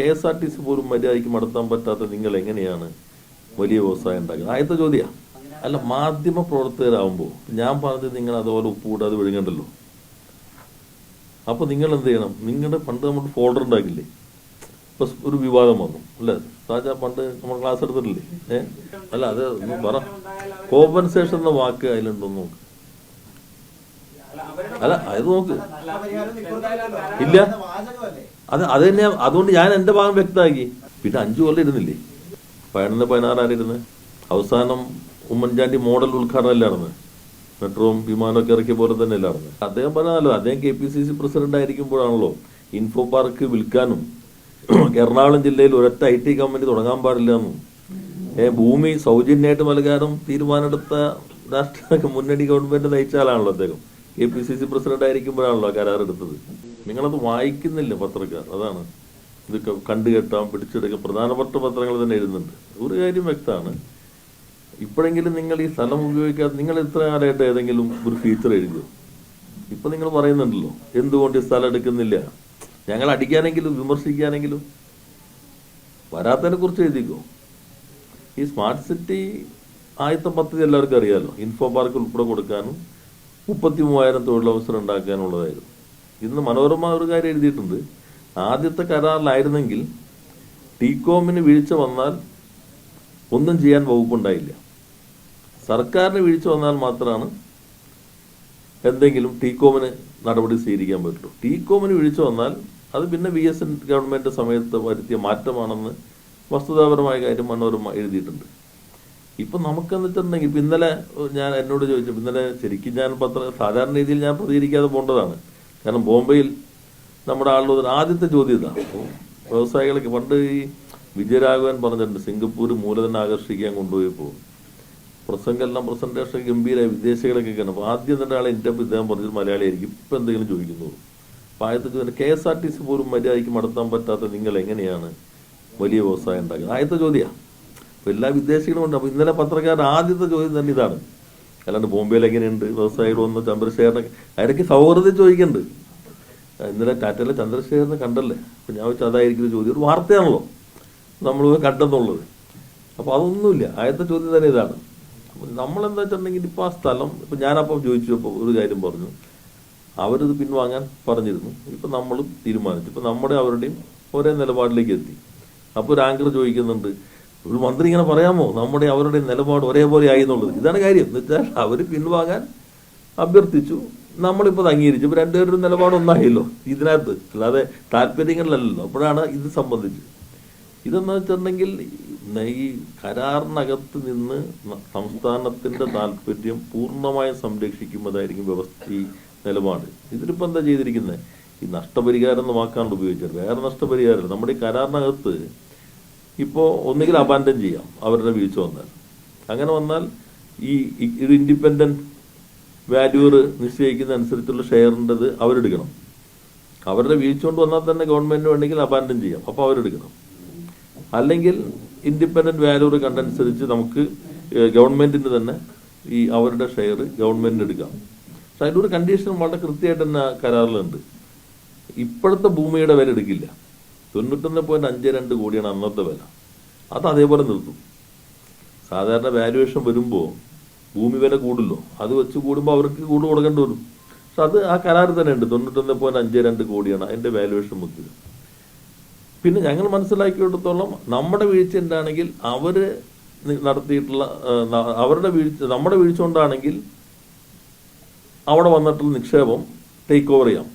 K S R T C പോലും മര്യാദയ്ക്ക് നടത്താൻ പറ്റാത്ത നിങ്ങൾ എങ്ങനെയാണ് വലിയ വ്യവസായം ഉണ്ടാക്കുന്നത്? ആദ്യത്തെ ചോദ്യമാണ് അല്ല മാധ്യമ പ്രവർത്തകരാകുമ്പോൾ ഞാൻ പറഞ്ഞത് നിങ്ങൾ അതുപോലെ ഉപ്പ് കൂടാതെ വിഴുങ്ങണ്ടല്ലോ. അപ്പോൾ നിങ്ങൾ എന്ത് ചെയ്യണം? നിങ്ങളുടെ പണ്ട് നമ്മൾ ഫോൾഡർ ഉണ്ടാക്കില്ലേ? ഇപ്പൊ ഒരു വിവാദം വന്നു അല്ലേ? സാജാ പണ്ട് നമ്മൾ ക്ലാസ് എടുത്തിട്ടില്ലേ? ഏ? അല്ല അത് പറ. കോമ്പൻസേഷൻ എന്ന വാക്ക് അതിലുണ്ടോ നോക്ക്. അല്ല അത് നോക്ക്. ഇല്ല. അത് അത് തന്നെ അതുകൊണ്ട് ഞാൻ എന്റെ ഭാഗം വ്യക്തമാക്കി. പിന്നെ അഞ്ചു കൊല്ലം ഇരുന്നില്ലേ? പതിനൊന്ന് പതിനാറാണ് ഇരുന്ന്. അവസാനം ഉമ്മൻചാണ്ടി മോഡൽ ഉദ്ഘാടനം അല്ലായിരുന്നു. മെട്രോയും വിമാനമൊക്കെ ഇറക്കിയ പോലെ തന്നെ അല്ലായിരുന്നു. അദ്ദേഹം പറഞ്ഞാലോ അദ്ദേഹം K P C C president ആയിരിക്കുമ്പോഴാണല്ലോ info park വിൽക്കാനും എറണാകുളം ജില്ലയിൽ ഒരൊറ്റ ഐ ടി കമ്പനി തുടങ്ങാൻ പാടില്ല എന്നും. ഭൂമി സൗജന്യമായിട്ട് നൽകാനും തീരുമാനമെടുത്ത രാഷ്ട്രീയ മുന്നണി ഗവൺമെന്റ് നയിച്ചാലാണല്ലോ അദ്ദേഹം. K P C C president ആയിരിക്കുമ്പോഴാണല്ലോ കരാറെടുത്തത് നിങ്ങളത് വായിക്കുന്നില്ല പത്രക്കാർ അതാണ്. ഇതൊക്കെ കണ്ടുകെട്ടാം പിടിച്ചെടുക്കാം പ്രധാനപ്പെട്ട പത്രങ്ങൾ തന്നെ എഴുതുന്നുണ്ട്. ഒരു കാര്യം വ്യക്തമാണ്. ഇപ്പോഴെങ്കിലും നിങ്ങൾ ഈ സ്ഥലം ഉപയോഗിക്കാതെ നിങ്ങൾ ഇത്ര കാലമായിട്ട് ഏതെങ്കിലും ഒരു ഫീച്ചർ എഴുതുമോ ഇപ്പം നിങ്ങൾ പറയുന്നുണ്ടല്ലോ എന്തുകൊണ്ട് ഈ സ്ഥലം എടുക്കുന്നില്ല? ഞങ്ങൾ അടിക്കാനെങ്കിലും വിമർശിക്കാനെങ്കിലും വരാത്തതിനെ കുറിച്ച് എഴുതിക്കോ? ഈ സ്മാർട്ട് സിറ്റി ആദ്യത്തെ പദ്ധതി എല്ലാവർക്കും അറിയാമല്ലോ ഇൻഫോ പാർക്ക് ഉൾപ്പെടെ കൊടുക്കാനും മുപ്പത്തി മൂവായിരം തൊഴിലവസരം ഉണ്ടാക്കാനുള്ളതായിരുന്നു ഇന്ന് മനോരമ ഒരു കാര്യം എഴുതിയിട്ടുണ്ട്. ആദ്യത്തെ കരാറിലായിരുന്നെങ്കിൽ ടീകോമിന് വീഴ്ച വന്നാൽ ഒന്നും ചെയ്യാൻ വകുപ്പുണ്ടായില്ല. സർക്കാരിന് വീഴ്ച വന്നാൽ മാത്രമാണ് എന്തെങ്കിലും ടീകോമിന് നടപടി സ്വീകരിക്കാൻ പറ്റുള്ളൂ ടീകോമിന് വീഴ്ച വന്നാൽ അത് പിന്നെ വി എസ് എൻ ഗവൺമെന്റ് സമയത്ത് വരുത്തിയ മാറ്റമാണെന്ന് വസ്തുതാപരമായ കാര്യം മനോരമ എഴുതിയിട്ടുണ്ട്. ഇപ്പം നമുക്കെന്ന് വെച്ചിട്ടുണ്ടെങ്കിൽ ഇപ്പം ഇന്നലെ ഞാൻ എന്നോട് ചോദിച്ചു ഇന്നലെ ശരിക്കും ഞാൻ പത്ര സാധാരണ രീതിയിൽ ഞാൻ പ്രതികരിക്കാതെ പോകേണ്ടതാണ് കാരണം ബോംബെയിൽ നമ്മുടെ ആളുടെ ആദ്യത്തെ ചോദ്യം ഇതാണ് അപ്പോൾ വ്യവസായികൾക്ക് പണ്ട് ഈ വിജയരാഘവൻ പറഞ്ഞിട്ടുണ്ട് സിംഗപ്പൂർ മൂലധനം ആകർഷിക്കാൻ കൊണ്ടുപോയപ്പോൾ പ്രസംഗമെല്ലാം പ്രസന്റേഷൻ ഗംഭീരമായി വിദേശികളൊക്കെ കാണും അപ്പോൾ ആദ്യം തന്നെ ആളെ എന്റെ ഇദ്ദേഹം പറഞ്ഞത് മലയാളിയായിരിക്കും. ഇപ്പം എന്തെങ്കിലും ചോദിക്കുന്നു? അപ്പോൾ ആദ്യത്തെ ചോദ്യം K S R T C പോലും മര്യാദയ്ക്ക് നടത്താൻ പറ്റാത്ത നിങ്ങൾ എങ്ങനെയാണ് വലിയ വ്യവസായം ഉണ്ടാക്കുന്നത്? ആദ്യത്തെ ചോദ്യമാണ് അപ്പോൾ എല്ലാ വിദേശികളും ഉണ്ട്. അപ്പോൾ ഇന്നലെ പത്രക്കാരൻ ആദ്യത്തെ ചോദ്യം തന്നെ ഇതാണ്. അല്ലാണ്ട് ബോംബെയിൽ എങ്ങനെയുണ്ട്? വ്യവസായികൾ വന്ന് ചന്ദ്രശേഖരനൊക്കെ അതിനൊക്കെ സൗഹൃദം ചോദിക്കുന്നുണ്ട് ഇന്നലെ ടാറ്റയിലെ ചന്ദ്രശേഖരനെ കണ്ടല്ലേ? അപ്പം ഞാൻ വെച്ചാൽ അതായിരിക്കും ചോദ്യം. ഒരു വാർത്തയാണല്ലോ. നമ്മൾ കണ്ടെന്നുള്ളത്. അപ്പോൾ അതൊന്നുമില്ല. ആദ്യത്തെ ചോദ്യം തന്നെ ഇതാണ്. നമ്മൾ നമ്മളെന്താ വെച്ചിട്ടുണ്ടെങ്കിൽ ഇപ്പോൾ ആ സ്ഥലം ഇപ്പം ഞാനപ്പം ചോദിച്ചു അപ്പോൾ ഒരു കാര്യം പറഞ്ഞു. അവരിത് പിൻവാങ്ങാൻ പറഞ്ഞിരുന്നു. ഇപ്പം നമ്മളും തീരുമാനിച്ചു. ഇപ്പം നമ്മുടെ അവരുടെയും ഒരേ നിലപാടിലേക്ക് എത്തി. അപ്പോൾ ഒരു ആങ്കർ ചോദിക്കുന്നുണ്ട് ഒരു മന്ത്രി ഇങ്ങനെ പറയാമോ? നമ്മുടെ അവരുടെ നിലപാട് ഒരേപോലെ ആയി എന്നുള്ളത് ഇതാണ് കാര്യം. എന്ന് വെച്ചാൽ അവർ പിൻവാങ്ങാൻ അഭ്യർത്ഥിച്ചു. നമ്മളിപ്പോൾ അത് അംഗീകരിച്ചു. ഇപ്പം രണ്ടുപേരുടെ നിലപാട് ഒന്നായല്ലോ ഇതിനകത്ത്. അല്ലാതെ താല്പര്യങ്ങളിലല്ലോ അപ്പോഴാണ് ഇത് സംബന്ധിച്ച് ഇതെന്ന് വെച്ചിട്ടുണ്ടെങ്കിൽ ഈ കരാറിനകത്ത് നിന്ന് സംസ്ഥാനത്തിന്റെ താല്പര്യം പൂർണമായും സംരക്ഷിക്കുന്നതായിരിക്കും വ്യവസ്ഥ ഈ നിലപാട്. ഇതിലിപ്പോൾ എന്താ ചെയ്തിരിക്കുന്നത് ഈ നഷ്ടപരിഹാരം എന്ന വാക്കാണ് ഉപയോഗിച്ചത് വേറെ നഷ്ടപരിഹാരം നമ്മുടെ ഈ കരാറിനകത്ത് ഇപ്പോ ഒന്നുകിൽ അബാൻഡൻ ചെയ്യാം അവരുടെ വീഴ്ച വന്നാൽ. അങ്ങനെ വന്നാൽ ഈ ഇത് ഒരു ഇൻഡിപെൻഡന്റ് വാല്യൂർ നിശ്ചയിക്കുന്ന അനുസരിച്ചുള്ള ഷെയറിന്റെത് അവരെടുക്കണം. അവരുടെ വീഴ്ച കൊണ്ട് വന്നാൽ തന്നെ ഗവൺമെന്റിന് വേണമെങ്കിൽ അബാൻഡൻ ചെയ്യാം അപ്പോൾ അവരെടുക്കണം. അല്ലെങ്കിൽ ഇൻഡിപെൻഡന്റ് വാല്യൂർ കണ്ടനുസരിച്ച് നമുക്ക് ഗവൺമെന്റിന് തന്നെ ഈ അവരുടെ ഷെയർ ഗവൺമെന്റിന് എടുക്കാം. പക്ഷെ അതിന്റെ ഒരു കണ്ടീഷൻ വളരെ കൃത്യമായിട്ട് തന്നെ കരാറിലുണ്ട്. ഇപ്പോഴത്തെ ഭൂമിയുടെ വില എടുക്കില്ല. തൊണ്ണൂറ്റൊന്ന് പോയിന്റ് അഞ്ച് രണ്ട് കോടിയാണ് അന്നത്തെ വില. അത് അതേപോലെ നിർത്തും സാധാരണ വാല്യുവേഷൻ വരുമ്പോൾ ഭൂമി വില കൂടുമല്ലോ അത് വെച്ച് കൂടുമ്പോൾ അവർക്ക് കൂട് കൊടുക്കേണ്ടി വരും. പക്ഷെ അത് ആ കരാറിൽ തന്നെ ഉണ്ട്. തൊണ്ണൂറ്റൊന്ന് പോയിന്റ് അഞ്ച് രണ്ട് കോടിയാണ് അതിന്റെ വാല്യുവേഷൻ മുതൽ പിന്നെ ഞങ്ങൾ മനസ്സിലാക്കിയിടത്തോളം നമ്മുടെ വീഴ്ച എന്താണെങ്കിൽ അവർ നടത്തിയിട്ടുള്ള അവരുടെ വീഴ്ച നമ്മുടെ വീഴ്ച കൊണ്ടാണെങ്കിൽ അവിടെ വന്നിട്ടുള്ള നിക്ഷേപം ടേക്ക് ഓവർ ചെയ്യാം.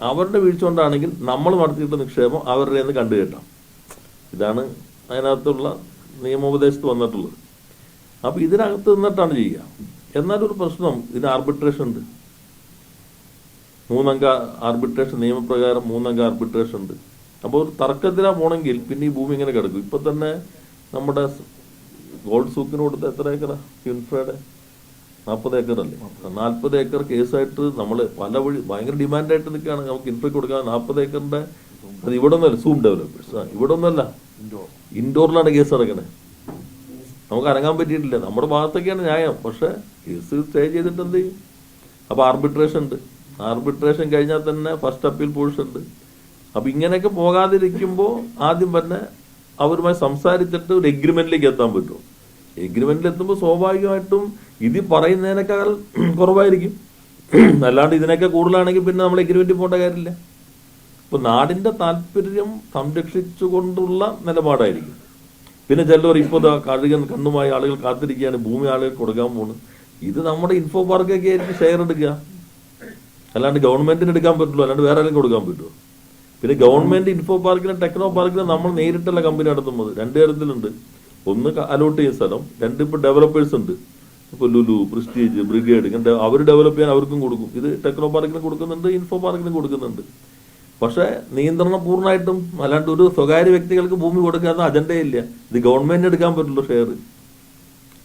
അവരുടെ വീഴ്ച കൊണ്ടാണെങ്കിൽ നമ്മൾ നടത്തിയിട്ടുള്ള നിക്ഷേപം അവരുടെ നിന്ന് കണ്ടുകെട്ടാം ഇതാണ് അതിനകത്തുള്ള നിയമോപദേശത്ത് വന്നിട്ടുള്ളത്. അപ്പം ഇതിനകത്ത് നിന്നിട്ടാണ് ചെയ്യുക. എന്നാലൊരു പ്രശ്നം ഇതിന് ആർബിട്രേഷൻ ഉണ്ട്. മൂന്നംഗ ആർബിട്രേഷൻ നിയമപ്രകാരം മൂന്നംഗ ആർബിട്രേഷൻ ഉണ്ട്. അപ്പോൾ ഒരു തർക്കത്തിലാണ് പോണെങ്കിൽ പിന്നെ ഈ ഭൂമി ഇങ്ങനെ കിടക്കും? ഇപ്പം തന്നെ നമ്മുടെ ഗോൾഡ് സൂക്കിന് കൊടുത്ത എത്ര ഏക്കറാ? ഇൻഫ്രയുടെ നാൽപ്പത് ഏക്കർ അല്ലേ? നാൽപ്പത് ഏക്കർ കേസായിട്ട് നമ്മൾ പല വഴി ഭയങ്കര ഡിമാൻഡായിട്ട് നിൽക്കുകയാണ്. നമുക്ക് ഇൻഫ്രയ്ക്ക് കൊടുക്കാൻ നാൽപ്പത് ഏക്കറിന്റെ അത് ഇവിടെ ഒന്നല്ല സൂം ഡെവലപ്പേഴ്സ് ആ ഇവിടെ ഒന്നല്ല ഇൻഡോറിലാണ് കേസ് നടക്കണേ. നമുക്ക് അനങ്ങാൻ പറ്റിയിട്ടില്ല. നമ്മുടെ ഭാഗത്തൊക്കെയാണ് ന്യായം. പക്ഷെ കേസ് സ്റ്റേ ചെയ്തിട്ട് എന്ത് ചെയ്യും? അപ്പൊ ആർബിട്രേഷൻ ഉണ്ട്. ആർബിട്രേഷൻ കഴിഞ്ഞാൽ തന്നെ ഫസ്റ്റ് അപ്പീൽ പോഴ്സ് ഉണ്ട്. അപ്പൊ ഇങ്ങനെയൊക്കെ പോകാതിരിക്കുമ്പോൾ ആദ്യം തന്നെ അവരുമായി സംസാരിച്ചിട്ട് ഒരു എഗ്രിമെന്റിലേക്ക് എത്താൻ പറ്റും എഗ്രിമെന്റിൽ എത്തുമ്പോൾ സ്വാഭാവികമായിട്ടും ഇത് പറയുന്നതിനേക്കാൾ കുറവായിരിക്കും. അല്ലാണ്ട് ഇതിനൊക്കെ കൂടുതലാണെങ്കിൽ പിന്നെ നമ്മൾ എഗ്രിമെന്റ് പോകേണ്ട കാര്യമില്ല. ഇപ്പൊ നാടിന്റെ താല്പര്യം സംരക്ഷിച്ചുകൊണ്ടുള്ള നിലപാടായിരിക്കും. പിന്നെ ചിലവർ ഇപ്പോൾ കഴുകൻ കണ്ണുമായി ആളുകൾ കാത്തിരിക്കുകയാണ് ഭൂമി ആളുകൾ കൊടുക്കാൻ പോണു. ഇത് നമ്മുടെ ഇൻഫോ പാർക്കൊക്കെ ആയിരിക്കും ഷെയർ എടുക്കുക. അല്ലാണ്ട് ഗവൺമെന്റിന് എടുക്കാൻ പറ്റുള്ളൂ അല്ലാണ്ട് വേറെ ആരെങ്കിലും കൊടുക്കാൻ പറ്റുമോ പിന്നെ ഗവൺമെന്റ് ഇൻഫോ പാർക്കിനും ടെക്നോ പാർക്കിനും നമ്മൾ നേരിട്ടുള്ള കമ്പനി നടത്തുന്നത്. രണ്ടു തരത്തിലുണ്ട്. ഒന്ന് അലോട്ട് ചെയ്യുന്ന സ്ഥലം രണ്ട് ഇപ്പൊ ഡെവലപ്പേഴ്സ് ഉണ്ട്. ഇപ്പൊ ലുലു പ്രിസ്റ്റീജ് ബ്രിഗേഡ് ഇങ്ങനെ അവർ ഡെവലപ്പ് ചെയ്യാൻ അവർക്കും കൊടുക്കും. ഇത് ടെക്നോ പാർക്കിന് കൊടുക്കുന്നുണ്ട് ഇൻഫോ പാർക്കിന് കൊടുക്കുന്നുണ്ട്. പക്ഷേ നിയന്ത്രണം പൂർണമായിട്ടും അല്ലാണ്ട് ഒരു സ്വകാര്യ വ്യക്തികൾക്ക് ഭൂമി കൊടുക്കാത്ത അജണ്ടയില്ല ഇത് ഗവൺമെന്റിന് എടുക്കാൻ പറ്റുള്ളൂ ഷെയർ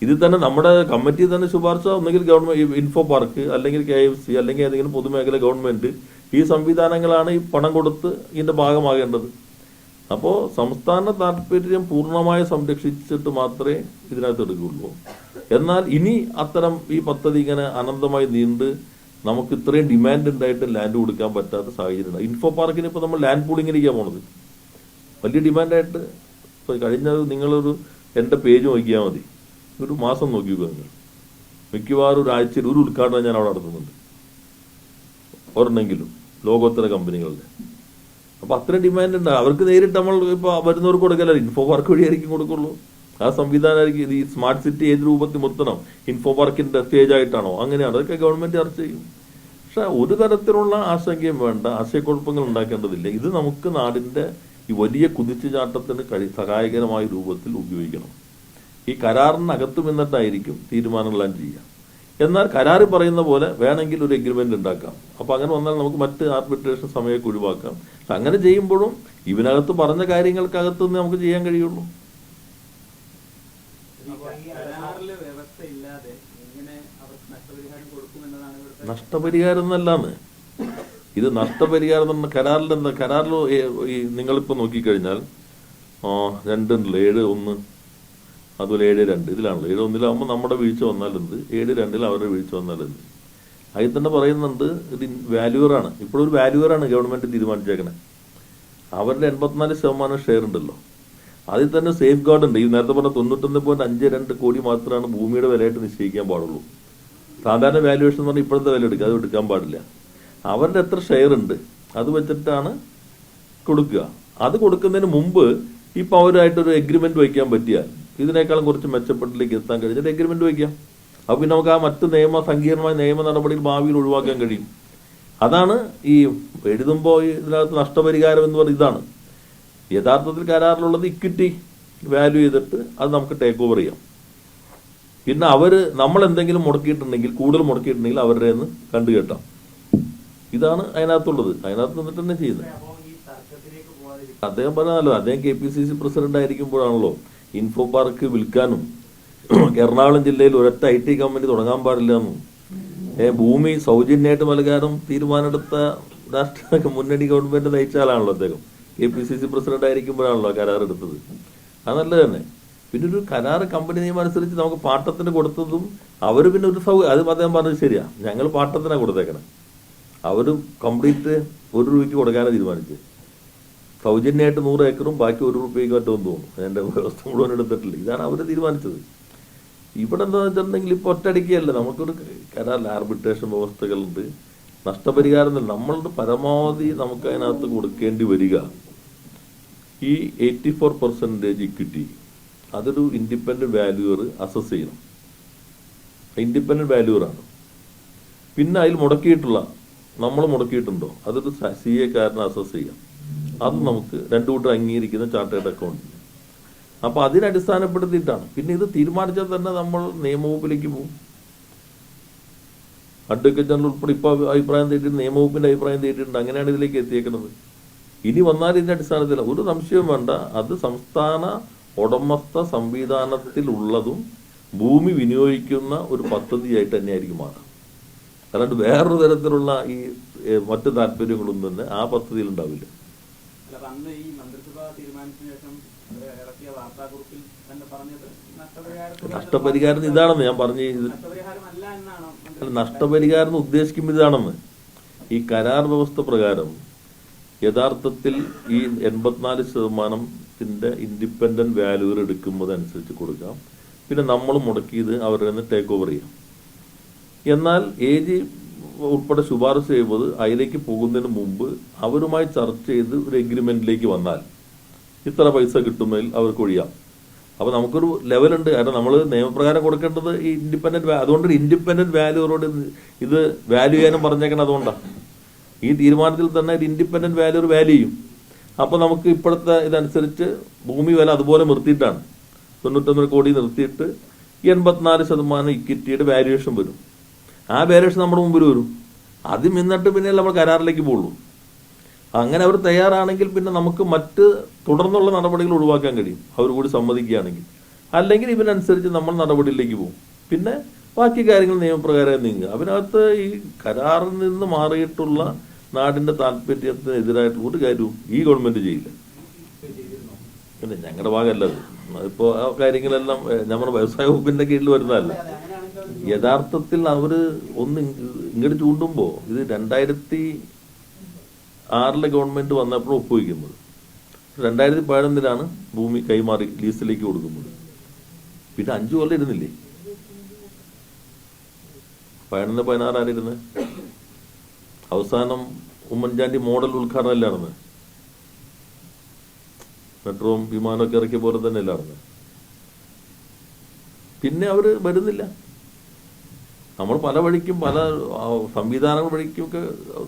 ഇതിൽ തന്നെ നമ്മുടെ കമ്മിറ്റി തന്നെ ശുപാർശ ഒന്നുകിൽ ഗവൺമെന്റ് ഇൻഫോ പാർക്ക് അല്ലെങ്കിൽ കെ എഫ് സി അല്ലെങ്കിൽ ഏതെങ്കിലും പൊതുമേഖല ഗവൺമെന്റ് ഈ സംവിധാനങ്ങളാണ് ഈ പണം കൊടുത്ത് ഇതിന്റെ ഭാഗമാകേണ്ടത്. അപ്പോൾ സംസ്ഥാന താല്പര്യം പൂർണമായി സംരക്ഷിച്ചിട്ട് മാത്രമേ ഇതിനകത്ത് എടുക്കുകയുള്ളൂ എന്നാൽ ഇനി അത്തരം ഈ പദ്ധതി ഇങ്ങനെ അനന്തമായി നീണ്ട് നമുക്ക് ഇത്രയും ഡിമാൻഡ് ഉണ്ടായിട്ട് ലാൻഡ് കൊടുക്കാൻ പറ്റാത്ത സാഹചര്യം ഇൻഫോ പാർക്കിന് ഇപ്പോൾ നമ്മൾ ലാൻഡ് പൂളിങ്ങിലേക്കാണ് പോണത്. വലിയ ഡിമാൻഡായിട്ട് ഇപ്പോൾ കഴിഞ്ഞ നിങ്ങളൊരു എന്റെ പേജ് നോക്കിയാൽ മതി. ഒരു മാസം നോക്കി നിങ്ങൾ മിക്കവാറും ഒരു ആഴ്ചയിൽ ഒരു ഉദ്ഘാടനം ഞാൻ അവിടെ നടത്തുന്നുണ്ട്. ഒരെണ്ണെങ്കിലും. ലോകോത്തര കമ്പനികളുടെ അപ്പൊ അത്ര ഡിമാൻഡ് ഉണ്ട്. അവർക്ക് നേരിട്ട് നമ്മൾ ഇപ്പൊ വരുന്നവർക്ക് കൊടുക്കല്ല? ഇൻഫോ പാർക്ക് വഴിയായിരിക്കും കൊടുക്കുള്ളൂ. ആ സംവിധാനമായിരിക്കും ആയിരിക്കും ഈ സ്മാർട്ട് സിറ്റി ഏത് രൂപത്തിൽ നിർത്തണം ഇൻഫോ പാർക്കിന്റെ സ്റ്റേജ് ആയിട്ടാണോ? അങ്ങനെയാണ്. അതൊക്കെ ഗവൺമെന്റ് ചർച്ച ചെയ്യും. പക്ഷെ ഒരു തരത്തിലുള്ള ആശങ്കയും വേണ്ട. ആശയക്കുഴപ്പങ്ങൾ ഉണ്ടാക്കേണ്ടതില്ല. ഇത് നമുക്ക് നാടിന്റെ ഈ വലിയ കുതിച്ചുചാട്ടത്തിന് കഴി സഹായകരമായ രൂപത്തിൽ ഉപയോഗിക്കണം. ഈ കരാറിനകത്ത് നിന്നിട്ടായിരിക്കും തീരുമാനങ്ങളെല്ലാം ചെയ്യുക. എന്നാൽ കരാറിൽ പറയുന്ന പോലെ വേണമെങ്കിൽ ഒരു എഗ്രിമെന്റ് ഉണ്ടാക്കാം. അപ്പൊ അങ്ങനെ വന്നാൽ നമുക്ക് മറ്റ് ആർബിട്രേഷൻ സമയമൊക്കെ ഒഴിവാക്കാം. പക്ഷെ അങ്ങനെ ചെയ്യുമ്പോഴും ഇവനകത്ത് പറഞ്ഞ കാര്യങ്ങൾക്കകത്ത് നിന്ന് നമുക്ക് ചെയ്യാൻ കഴിയുള്ളൂ. നഷ്ടപരിഹാരം എന്നല്ലാന്ന്. ഇത് നഷ്ടപരിഹാരം എന്ന് കരാറിൽ എന്താ കരാറിൽ ഈ നിങ്ങളിപ്പോ നോക്കിക്കഴിഞ്ഞാൽ രണ്ടുണ്ടല്ലോ ഏഴ് ഒന്ന് അതുപോലെ ഏഴ് രണ്ട് ഇതിലാണല്ലോ. ഏഴ് ഒന്നിലാകുമ്പോൾ നമ്മുടെ വീഴ്ച വന്നാലെന്ത്? ഏഴ് രണ്ടിൽ അവരുടെ വീഴ്ച വന്നാലെന്ത്? അതിൽ തന്നെ പറയുന്നുണ്ട് ഇത് വാല്യൂറാണ് ഒരു വാല്യൂറാണ് ഗവൺമെന്റ് തീരുമാനിച്ചേക്കണേ. അവരുടെ എൺപത്തിനാല് ശതമാനം ഷെയർ ഉണ്ടല്ലോ. അതിൽ തന്നെ സേഫ് ഗാർഡ് ഉണ്ട്. ഈ നേരത്തെ പറഞ്ഞ തൊണ്ണൂറ്റൊന്ന് പോയിന്റ് അഞ്ച് രണ്ട് കോടി മാത്രമാണ് ഭൂമിയുടെ വിലയായിട്ട് നിശ്ചയിക്കാൻ പാടുള്ളൂ. സാധാരണ വാല്യുവേഷൻ എന്ന് പറഞ്ഞാൽ ഇപ്പോഴത്തെ വില എടുക്കുക. അത് എടുക്കാൻ പാടില്ല. അവരുടെ എത്ര ഷെയർ ഉണ്ട്? അത് വെച്ചിട്ടാണ് കൊടുക്കുക. അത് കൊടുക്കുന്നതിന് മുമ്പ് ഇപ്പം അവരായിട്ടൊരു എഗ്രിമെന്റ് വയ്ക്കാൻ പറ്റിയാൽ ഇതിനേക്കാളും കുറച്ച് മെച്ചപ്പെട്ടിലേക്ക് എത്താൻ കഴിഞ്ഞിട്ട് എഗ്രിമെന്റ് വയ്ക്കാം അപ്പൊ പിന്നെ നമുക്ക് ആ മറ്റ് നിയമ സങ്കീർണമായ നിയമ നടപടികൾ ഭാവിയിൽ ഒഴിവാക്കാൻ കഴിയും. അതാണ് ഈ എഴുതുമ്പോൾ ഇതിനകത്ത് നഷ്ടപരിഹാരം എന്ന് പറയുന്നത് ഇതാണ്. യഥാർത്ഥത്തിൽ കരാറിലുള്ളത് ഇക്വിറ്റി വാല്യൂ ചെയ്തിട്ട് അത് നമുക്ക് ടേക്ക് ഓവർ ചെയ്യാം. പിന്നെ അവർ നമ്മൾ എന്തെങ്കിലും മുടക്കിയിട്ടുണ്ടെങ്കിൽ കൂടുതൽ മുടക്കിയിട്ടുണ്ടെങ്കിൽ അവരുടെ നിന്ന് കണ്ടു കേട്ടാം. ഇതാണ് അതിനകത്തുള്ളത്. അതിനകത്ത് നിന്നിട്ട് തന്നെ ചെയ്യുന്നത്. അദ്ദേഹം പറഞ്ഞല്ലോ അദ്ദേഹം K P C C president ആയിരിക്കുമ്പോഴാണല്ലോ. Info park വിൽക്കാനും എറണാകുളം ജില്ലയിൽ ഒരൊറ്റ ഐ ടി കമ്പനി തുടങ്ങാൻ പാടില്ല എന്നും. ഭൂമി സൗജന്യമായിട്ട് നൽകാനും തീരുമാനമെടുത്ത രാഷ്ട്രീയ മുന്നണി ഗവൺമെന്റ് നയിച്ച ആളാണല്ലോ അദ്ദേഹം. K P C C president ആയിരിക്കുമ്പോഴാണല്ലോ കരാർ എടുത്തത്. അത് നല്ലത് തന്നെ. പിന്നെ ഒരു കരാർ കമ്പനി നിയമം അനുസരിച്ച് നമുക്ക് പാട്ടത്തിന് കൊടുത്തതും അവർ പിന്നെ ഒരു സൗ അത് അദ്ദേഹം പറഞ്ഞത് ശരിയാ. ഞങ്ങൾ പാട്ടത്തിനാണ് കൊടുത്തേക്കണം. അവർ കംപ്ലീറ്റ് ഒരു രൂപയ്ക്ക് കൊടുക്കാനാണ് തീരുമാനിച്ചത്. സൗജന്യമായിട്ട് നൂറ് ഏക്കറും ബാക്കി ഒരു റുപ്യക്ക് മറ്റോന്ന് തോന്നുന്നു എന്റെ വ്യവസ്ഥ മുഴുവൻ എടുത്തിട്ടില്ല. ഇതാണ് അവർ തീരുമാനിച്ചത്. ഇവിടെ എന്താ വെച്ചിട്ടുണ്ടെങ്കിൽ ഇപ്പോൾ ഒറ്റയടിക്കുകയല്ല നമുക്കൊരു കരാർ ആർബിട്രേഷൻ വ്യവസ്ഥകളുണ്ട്. നഷ്ടപരിഹാരം. നമ്മളുടെ പരമാവധി നമുക്ക് അതിനകത്ത് കൊടുക്കേണ്ടി വരിക. ഈ എയ്റ്റി ഫോർ പെർസെന്റേജ് ഇക്വിറ്റി അതൊരു ഇൻഡിപെൻഡന്റ് വാല്യൂർ അസസ് ചെയ്യണം. ഇൻഡിപെൻഡന്റ് വാല്യൂറാണ് പിന്നെ അതിൽ മുടക്കിയിട്ടുള്ള നമ്മൾ മുടക്കിയിട്ടുണ്ടോ? അതൊരു സി എ കാരനെ അസസ് ചെയ്യാം. അത് നമുക്ക് രണ്ടു കൂട്ടം അംഗീകരിക്കുന്ന ചാർട്ടേഡ് അക്കൗണ്ട് അപ്പോൾ അതിനടിസ്ഥാനപ്പെടുത്തിയിട്ടാണ് പിന്നെ ഇത് തീരുമാനിച്ചാൽ തന്നെ നമ്മൾ നിയമവകുപ്പിലേക്ക് പോകും. അഡ്വക്കേറ്റ് ജനറൽ ഉൾപ്പെടെ ഇപ്പൊ അഭിപ്രായം തേട്ടിട്ട് നിയമവകുപ്പിന്റെ അഭിപ്രായം തേട്ടിട്ടുണ്ട്. അങ്ങനെയാണ് ഇതിലേക്ക് എത്തിയേക്കുന്നത്. ഇനി വന്നാൽ ഇതിന്റെ അടിസ്ഥാനത്തിൽ ഒരു സംശയവും വേണ്ട. അത് സംസ്ഥാന ഉടമസ്ഥ സംവിധാനത്തിലുള്ളതും ഭൂമി വിനിയോഗിക്കുന്ന ഒരു പദ്ധതിയായിട്ട് തന്നെയായിരിക്കും മാറുക. അല്ലാണ്ട് വേറൊരു തരത്തിലുള്ള ഈ മറ്റു താല്പര്യങ്ങളൊന്നും തന്നെ ആ പദ്ധതിയിൽ ഉണ്ടാവില്ല. അല്ല അന്ന് ഈ മന്ത്രിസഭാ തീരുമാനത്തിന് ശേഷം ഇറക്കിയ വാർത്താക്കുറിപ്പിൽ തന്നെ പറഞ്ഞത് നഷ്ടപരിഹാരം ഇതാണെന്ന് ഞാൻ പറഞ്ഞു നഷ്ടപരിഹാരം ഉദ്ദേശിക്കുമ്പോൾ ഇതാണെന്ന്. ഈ കരാർ വ്യവസ്ഥ പ്രകാരം യഥാർത്ഥത്തിൽ ഈ എൺപത്തിനാല് ശതമാനത്തിന്റെ ഇൻഡിപെൻഡന്റ് വാല്യൂർ എടുക്കുന്നതനുസരിച്ച് കൊടുക്കാം. പിന്നെ നമ്മൾ മുടക്കിയത് അവരുടെ നിന്ന് ടേക്ക് ഓവർ ചെയ്യാം. എന്നാൽ എ ജി ഉൾപ്പെടെ ശുപാർശ ചെയ്യുന്നത് അതിലേക്ക് പോകുന്നതിന് മുമ്പ് അവരുമായി ചർച്ച ചെയ്ത് ഒരു എഗ്രിമെന്റിലേക്ക് വന്നാൽ ഇത്ര പൈസ കിട്ടുന്നതിൽ അവർക്ക് ഒഴിയാം. അപ്പൊ നമുക്കൊരു ലെവലുണ്ട് കാരണം നമ്മൾ നിയമപ്രകാരം കൊടുക്കേണ്ടത് ഈ ഇൻഡിപെൻഡന്റ് അതുകൊണ്ട് ഇൻഡിപെൻഡന്റ് വാല്യൂറോട് ഇത് വാല്യൂ ചെയ്യാനും പറഞ്ഞേക്കണം അതുകൊണ്ടാണ് ഈ തീരുമാനത്തിൽ തന്നെ ഒരു ഇൻഡിപെൻഡന്റ് വാല്യൂ വാല്യൂ ചെയ്യും. അപ്പൊ നമുക്ക് ഇപ്പോഴത്തെ ഇതനുസരിച്ച് ഭൂമി വില അതുപോലെ നിർത്തിയിട്ടാണ്. തൊണ്ണൂറ്റൊന്നര കോടി നിർത്തിയിട്ട് എൺപത്തിനാല് ശതമാനം ഇക്വിറ്റിയുടെ വാല്യുവേഷൻ വരും. ആ ബാലൻസ് നമ്മുടെ മുമ്പിൽ വരും. ആദ്യം നിന്നിട്ട് പിന്നെ നമ്മൾ കരാറിലേക്ക് പോകുള്ളൂ. അങ്ങനെ അവർ തയ്യാറാണെങ്കിൽ പിന്നെ നമുക്ക് മറ്റ് തുടർന്നുള്ള നടപടികൾ ഒഴിവാക്കാൻ കഴിയും. അവർ കൂടി സമ്മതിക്കുകയാണെങ്കിൽ. അല്ലെങ്കിൽ ഇതിനനുസരിച്ച് നമ്മൾ നടപടിയിലേക്ക് പോകും. പിന്നെ ബാക്കി കാര്യങ്ങൾ നിയമപ്രകാരം നീങ്ങുക. അതിനകത്ത് ഈ കരാറിൽ നിന്ന് മാറിയിട്ടുള്ള നാടിന്റെ താല്പര്യത്തിന് എതിരായിട്ട് കാര്യവും ഈ ഗവൺമെന്റ് ചെയ്യില്ല. പിന്നെ ഞങ്ങളുടെ ഭാഗമല്ല അത്. അതിപ്പോ ആ കാര്യങ്ങളെല്ലാം നമ്മുടെ വ്യവസായ വകുപ്പിന്റെ കീഴിൽ വരുന്നതല്ല. യഥാർത്ഥത്തിൽ അവർ ഒന്ന് ഇങ്ങോട്ട് ചൂണ്ടുമ്പോൾ ഇത് രണ്ടായിരത്തി ആറിലെ ഗവൺമെന്റ് വന്നപ്പോൾ ഒപ്പുവെക്കുന്നത്. രണ്ടായിരത്തി പതിനൊന്നിലാണ് ഭൂമി കൈമാറി ലീസിലേക്ക് കൊടുക്കുന്നത്. പിന്നെ അഞ്ചു കൊല്ലം ഇരുന്നില്ലേ? പതിനൊന്ന് പതിനാറ് ആരായിരുന്നു അവസാനം ഉമ്മൻചാണ്ടി മോഡൽ ഉദ്ഘാടനം അല്ല നടന്നത് മെട്രോവും വിമാനമൊക്കെ ഇറക്കിയ പോലെ തന്നെ അല്ല നടന്നത് പിന്നെ അവർ വരുന്നില്ല. നമ്മൾ പല വഴിക്കും പല സംവിധാനങ്ങൾ വഴിക്കും ഒക്കെ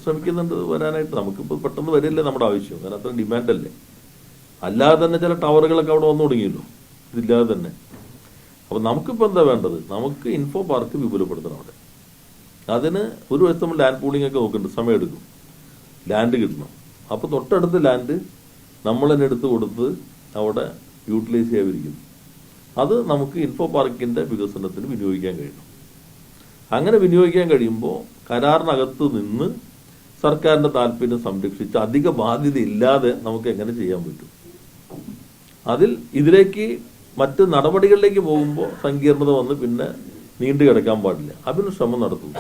ശ്രമിക്കുന്നുണ്ട് വരാനായിട്ട്. നമുക്കിപ്പോൾ പെട്ടെന്ന് വരില്ലേ നമ്മുടെ ആവശ്യം? അതിനത്ര അത്ര ഡിമാൻഡ് അല്ലേ അല്ലാതെ തന്നെ ചില ടവറുകളൊക്കെ അവിടെ വന്നു തുടങ്ങിയല്ലോ. ഇതില്ലാതെ തന്നെ. അപ്പം നമുക്കിപ്പോൾ എന്താ വേണ്ടത്? നമുക്ക് ഇൻഫോ പാർക്ക് വിപുലപ്പെടുത്തണം അവിടെ. അതിന് ഒരു വശത്ത് നമ്മൾ ലാൻഡ് പൂളിംഗ് ഒക്കെ നോക്കുന്നുണ്ട്. സമയമെടുക്കും. ലാൻഡ് കിട്ടണം. അപ്പോൾ തൊട്ടടുത്ത ലാൻഡ് നമ്മൾ തന്നെ എടുത്ത് കൊടുത്ത് അവിടെ യൂട്ടിലൈസ് ചെയ്യാതിരിക്കുന്നു അത് നമുക്ക് ഇൻഫോ പാർക്കിന്റെ വികസനത്തിന് വിനിയോഗിക്കാൻ കഴിയണം. അങ്ങനെ വിനിയോഗിക്കാൻ കഴിയുമ്പോൾ കരാറിനകത്ത് നിന്ന് സർക്കാരിന്റെ താല്പര്യം സംരക്ഷിച്ച് അധിക ബാധ്യത ഇല്ലാതെ നമുക്ക് എങ്ങനെ ചെയ്യാൻ പറ്റും? അതിൽ ഇതിലേക്ക് മറ്റ് നടപടികളിലേക്ക് പോകുമ്പോൾ സങ്കീർണത വന്ന് പിന്നെ നീണ്ടു കിടക്കാൻ പാടില്ല. അതിന് ശ്രമം നടത്തുന്നു.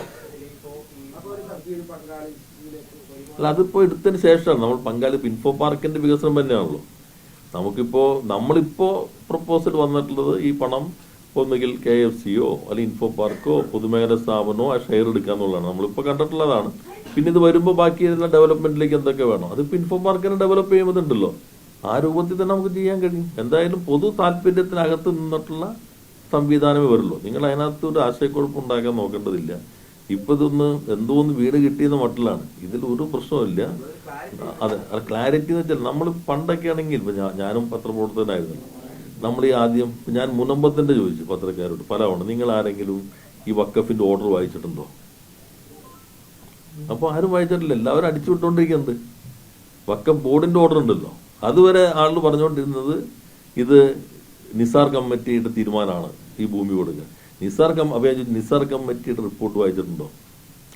അല്ല അതിപ്പോ എടുത്തതിന് ശേഷമാണ് നമ്മൾ പങ്കാളി ഇൻഫോ പാർക്കിന്റെ വികസനം തന്നെയാണല്ലോ. നമുക്കിപ്പോ നമ്മളിപ്പോ പ്രപ്പോസൽ വന്നിട്ടുള്ളത് ഈ പണം ഒന്നുകിൽ കെ എഫ് സിയോ അല്ലെങ്കിൽ ഇൻഫോ പാർക്കോ പൊതുമേഖലാ സ്ഥാപനമോ ആ ഷെയർ എടുക്കുക എന്നുള്ളതാണ്. നമ്മളിപ്പോൾ കണ്ടിട്ടുള്ളതാണ്. പിന്നെ ഇത് വരുമ്പോൾ ബാക്കി എല്ലാ ഡെവലപ്മെന്റിലേക്ക് എന്തൊക്കെ വേണം? അതിപ്പോൾ ഇൻഫോ പാർക്കിനെ ഡെവലപ്പ് ചെയ്യുന്നുണ്ടല്ലോ. ആ രൂപത്തിൽ തന്നെ നമുക്ക് ചെയ്യാൻ കഴിയും. എന്തായാലും പൊതു താല്പര്യത്തിനകത്ത് നിന്നിട്ടുള്ള സംവിധാനമേ വരുള്ളൂ. നിങ്ങൾ അതിനകത്ത് ഒരു ആശയക്കുഴപ്പം ഉണ്ടാക്കാൻ നോക്കേണ്ടതില്ല. ഇപ്പൊ ഇതൊന്ന് എന്തോ ഒന്ന് വീട് കിട്ടിയെന്ന മട്ടിലാണ്. ഇതിൽ ഒരു പ്രശ്നമില്ല അതെ ക്ലാരിറ്റി എന്ന് വെച്ചാൽ നമ്മൾ പണ്ടൊക്കെ ആണെങ്കിൽ ഇപ്പൊ ഞാനും പത്രപ്രവർത്തകനായിരുന്നു. നമ്മൾ ഈ ആദ്യം ഞാൻ മുനമ്പത്തിന്റെ ചോദിച്ചു പത്രക്കാരോട് പല ഉണ്ട് നിങ്ങൾ ആരെങ്കിലും ഈ വക്കഫിന്റെ ഓർഡർ വായിച്ചിട്ടുണ്ടോ? അപ്പോൾ ആരും വായിച്ചിട്ടില്ല എല്ലാവരും അടിച്ചു വിട്ടുകൊണ്ടിരിക്കുന്നത് വക്കം ബോർഡിന്റെ ഓർഡർ ഉണ്ടല്ലോ. അതുവരെ ആളുകൾ പറഞ്ഞുകൊണ്ടിരുന്നത് ഇത് നിസാർ കമ്മിറ്റിയുടെ തീരുമാനമാണ് ഈ ഭൂമി കൊടുക്കുക. നിസാർ കം അപ്പൊ നിസാർ കമ്മിറ്റിയുടെ റിപ്പോർട്ട് വായിച്ചിട്ടുണ്ടോ?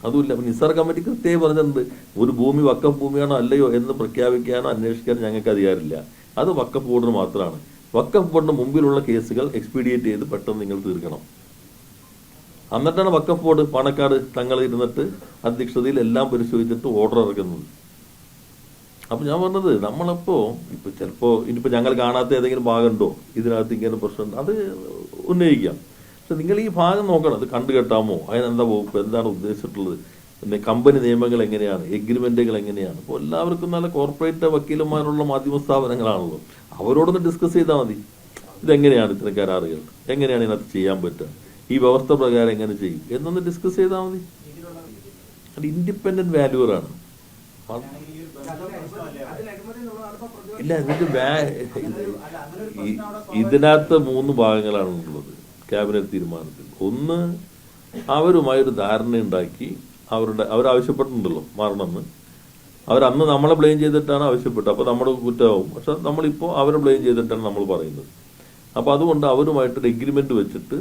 അതുമില്ല. അപ്പൊ നിസാർ കമ്മിറ്റി കൃത്യമായി പറഞ്ഞിട്ടുണ്ട് ഒരു ഭൂമി വക്കം ഭൂമിയാണോ അല്ലയോ എന്ന് പ്രഖ്യാപിക്കാനോ അന്വേഷിക്കാനോ ഞങ്ങൾക്ക് അധികാരമില്ല. അത് വക്കം ബോർഡിന് മാത്രമാണ്. വക്കഫ് ബോർഡിന് മുമ്പിലുള്ള കേസുകൾ എക്സ്പീഡിയേറ്റ് ചെയ്ത് പെട്ടെന്ന് നിങ്ങൾ തീർക്കണം. എന്നിട്ടാണ് വക്കഫ് ബോർഡ് പാണക്കാട് തങ്ങൾ ഇരുന്നിട്ട് അധ്യക്ഷതയിൽ എല്ലാം പരിശോധിച്ചിട്ട് ഓർഡർ ഇറക്കുന്നത്. അപ്പൊ ഞാൻ പറഞ്ഞത് നമ്മളിപ്പോ ഇപ്പൊ ചിലപ്പോ ഇനിയിപ്പോ ഞങ്ങൾ കാണാത്ത ഏതെങ്കിലും ഭാഗമുണ്ടോ? ഇതിനകത്ത് ഇങ്ങനെ പ്രശ്നം അത് ഉന്നയിക്കാം പക്ഷെ നിങ്ങൾ ഈ ഭാഗം നോക്കണം. അത് കണ്ടു കെട്ടാമോ? അതിനെന്താ വകുപ്പ്? എന്താണ് ഉദ്ദേശിച്ചിട്ടുള്ളത്? പിന്നെ കമ്പനി നിയമങ്ങൾ എങ്ങനെയാണ്? എഗ്രിമെന്റുകൾ എങ്ങനെയാണ്? അപ്പോൾ എല്ലാവർക്കും നല്ല കോർപ്പറേറ്റ് വക്കീലന്മാരുള്ള മാധ്യമ സ്ഥാപനങ്ങളാണല്ലോ. അവരോടൊന്ന് ഡിസ്കസ് ചെയ്താൽ മതി. ഇതെങ്ങനെയാണ് ഇത്തരം കരാറുകൾ? എങ്ങനെയാണ് ഇതിനകത്ത് ചെയ്യാൻ പറ്റുക? ഈ വ്യവസ്ഥ പ്രകാരം എങ്ങനെ ചെയ്യും? എന്നൊന്ന് ഡിസ്കസ് ചെയ്താൽ മതി. അത് ഇൻഡിപെൻഡന്റ് വാല്യൂറാണ് ഇല്ല ഇതിന്റെ ഇതിനകത്ത് മൂന്ന് ഭാഗങ്ങളാണ് ഉള്ളത്. ക്യാബിനറ്റ് തീരുമാനത്തിൽ. ഒന്ന് അവരുമായി ഒരു ധാരണ ഉണ്ടാക്കി അവരുടെ അവരാവശ്യപ്പെട്ടിട്ടുണ്ടല്ലോ മാറണമെന്ന്. അവരന്ന് നമ്മളെ ബ്ലെയിം ചെയ്തിട്ടാണ് ആവശ്യപ്പെട്ടത്. അപ്പോൾ നമ്മുടെ കുറ്റമാവും. പക്ഷെ നമ്മളിപ്പോൾ അവരെ ബ്ലെയിം ചെയ്തിട്ടാണ് നമ്മൾ പറയുന്നത്. അപ്പോൾ അതുകൊണ്ട് അവരുമായിട്ടൊരു എഗ്രിമെന്റ് വെച്ചിട്ട്